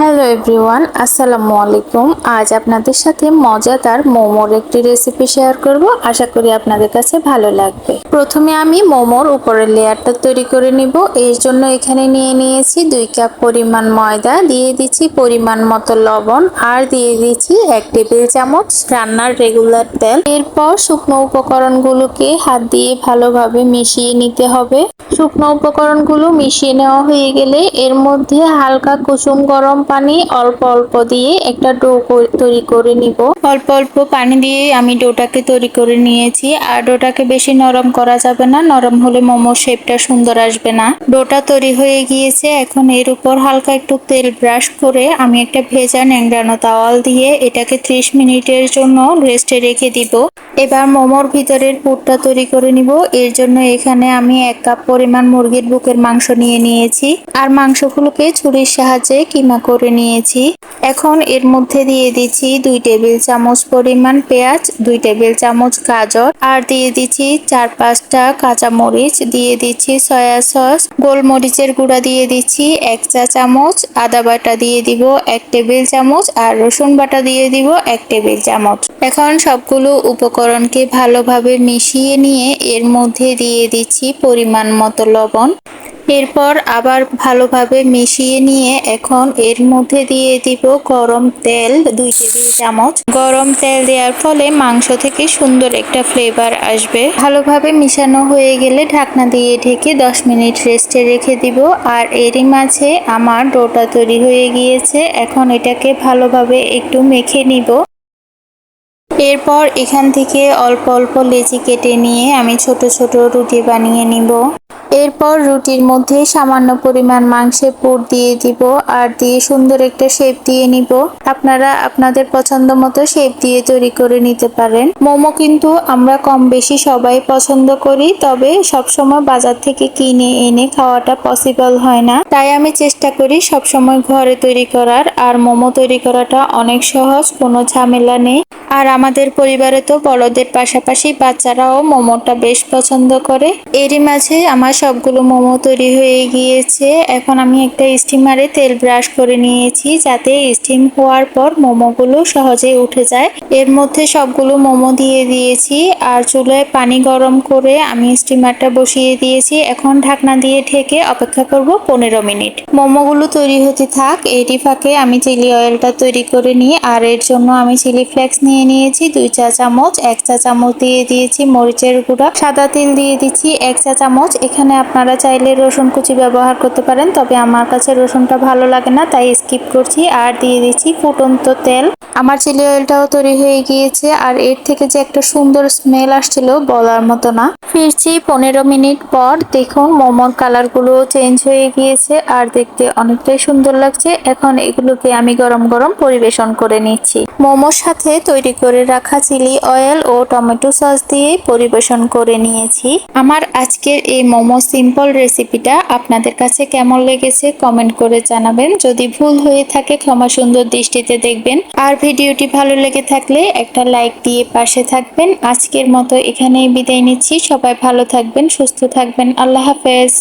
Hello everyone, আসসালামু আলাইকুম। আজ আপনাদের সাথে মজাদার মোমোর একটি রেসিপি শেয়ার করব। আশা করি আপনাদের কাছে ভালো লাগবে। প্রথমে আমি মোমোর উপরের লেয়ারটা তৈরি করে নিব। এর জন্য এখানে নিয়ে নিয়েছি দুই কাপ পরিমাণ ময়দা, দিয়ে দিচ্ছি পরিমাণ মতো লবণ, আর দিয়ে দিচ্ছি এক টেবিল চামচ রান্নার রেগুলার তেল। এরপর শুকনো উপকরণগুলোকে হাত দিয়ে ভালোভাবে মিশিয়ে নিতে হবে। শুকনো উপকরণগুলো মিশিয়ে নেওয়া হয়ে গেলে এর মধ্যে হালকা কুসুম গরম পানি অল্প অল্প দিয়ে একটা ডো তৈরি করে নিব। অল্প অল্প পানি দিয়ে আমি ডোটাকে তৈরি করে নিয়েছি, আর ডোটাকে বেশি নরম করা যাবে না, নরম হলে মোমোর শেপটা সুন্দর আসবে না। ডোটা তৈরি হয়ে গিয়েছে, এখন এর উপর হালকা একটু তেল ব্রাশ করে আমি একটা ভেজা ন্যাংরানো তাওয়াল দিয়ে এটাকে ত্রিশ মিনিটের জন্য রেস্টে রেখে দিব। এবার মোমোর ভিতরের পুরটা তৈরি করে নিব। এর জন্য এখানে আমি এক কাপ পরিমাণ মুরগির বুকের মাংস নিয়ে নিয়েছি আর মাংসগুলোকে ছুরির সাহায্যে কিমা করে নিয়েছি। এখন এর মধ্যে দিয়ে দিচ্ছি দুই টেবিল চামচ পরিমাণ পেঁয়াজ, দুই টেবিল চামচ গাজর আর দিয়ে দিচ্ছি চার পাঁচটা কাঁচা মরিচ দিয়ে দিচ্ছি সয়া সস, গোলমরিচের গুঁড়া দিয়ে দিচ্ছি এক চা চামচ, আদা বাটা দিয়ে দিব এক টেবিল চামচ আর রসুন বাটা দিয়ে দিব এক টেবিল চামচ। এখন সবগুলো উপকরণকে ভালোভাবে মিশিয়ে নিয়ে এর মধ্যে দিয়ে দিচ্ছি পরিমাণ মতো লবণ। এরপর আবার ভালোভাবে মিশিয়ে নিয়ে এখন এর মধ্যে দিয়ে দিব গরম তেল দুই টেবিল চামচ। গরম তেল দেওয়ার ফলে মাংস থেকে সুন্দর একটা ফ্লেভার আসবে। ভালোভাবে মিশানো হয়ে গেলে ঢাকনা দিয়ে ঢেকে দশ মিনিট রেস্টে রেখে দিব। আর এরই মাঝে আমার ডোটা তৈরি হয়ে গিয়েছে। এখন এটাকে ভালোভাবে একটু মেখে নিব। এরপর এখান থেকে অল্প অল্প লেচি কেটে নিয়ে আমি ছোট ছোট রুটি বানিয়ে নিব। এরপর রুটির মধ্যে সামান্য পরিমাণ মাংসের পুর দিয়ে দিব আর দিয়ে সুন্দর একটা শেপ দিয়ে নিব। আপনারা আপনাদের পছন্দ মতো শেপ দিয়ে তৈরি করে নিতে পারেন। মোমো কিন্তু আমরা কম বেশি সবাই পছন্দ করি, তবে সবসময় বাজার থেকে কিনে এনে খাওয়াটা পসিবল হয় না। তাই আমি চেষ্টা করি সবসময় ঘরে তৈরি করার, আর মোমো তৈরি করাটা অনেক সহজ, কোনো ঝামেলা নেই। আর আমাদের পরিবারে তো বড়দের পাশাপাশি বাচ্চারাও মোমোটা বেশ পছন্দ করে। এরই মাঝে আমার সবগুলো মোমো তৈরি হয়ে গিয়েছে। এখন আমি একটা স্টিমারে তেল ব্রাশ করে নিয়েছি যাতে স্টিম হওয়ার পর মোমোগুলো সহজে উঠে যায়। এর মধ্যে সবগুলো মোমো দিয়ে দিয়েছি আর চুলায় পানি গরম করে আমি স্টিমারটা বসিয়ে দিয়েছি। এখন ঢাকনা দিয়ে ঢেকে অপেক্ষা করব পনেরো মিনিট। মোমোগুলো তৈরি হতে থাক এটি ফাঁকে আমি চিলি অয়েলটা তৈরি করে নিই আর এর জন্য আমি চিলি ফ্লেক্স নিয়ে নিয়েছি, দুই চা চামচ, এক চা চামচ দিয়ে দিয়েছি মরিচের গুঁড়া, সাদা তেল দিয়ে দিচ্ছি, এক চা চামচ, এখানে আপনারা চাইলে রসুন কুচি ব্যবহার করতে পারেন, তবে আমার কাছে রসুনটা ভালো লাগে না, তাই স্কিপ করছি আর দিয়ে দিচ্ছি ফুটন্ত তেল। আমার চিলি অয়েলটাও তৈরি হয়ে গিয়েছে আর এর থেকে যে একটা সুন্দর স্মেল আসছিল বলার মতো না। ফিরছি পনেরো মিনিট পর, দেখুন মোমোর কালারগুলো চেঞ্জ হয়ে গিয়েছে আর দেখতে অনেকটাই সুন্দর লাগছে। এখন এগুলোকে আমি গরম গরম পরিবেশন করে নিচ্ছি। মোমোর সাথে তৈরি করে রাখা চিলি অয়েল ও টমেটো সস দিয়ে পরিবেশন করে নিয়েছি। আমার আজকের এই মোমো সিম্পল রেসিপিটা আপনাদের কাছে কেমন লেগেছে কমেন্ট করে জানাবেন। যদি ভুল হয়ে থাকে, ক্ষমা সুন্দর দৃষ্টিতে দেখবেন। আর ভিডিওটি ভালো লেগে থাকলে একটা লাইক দিয়ে পাশে থাকবেন। আজকের মতো এখানেই বিদায় নিচ্ছি। সবাই ভালো থাকবেন, সুস্থ থাকবেন। আল্লাহ হাফেজ।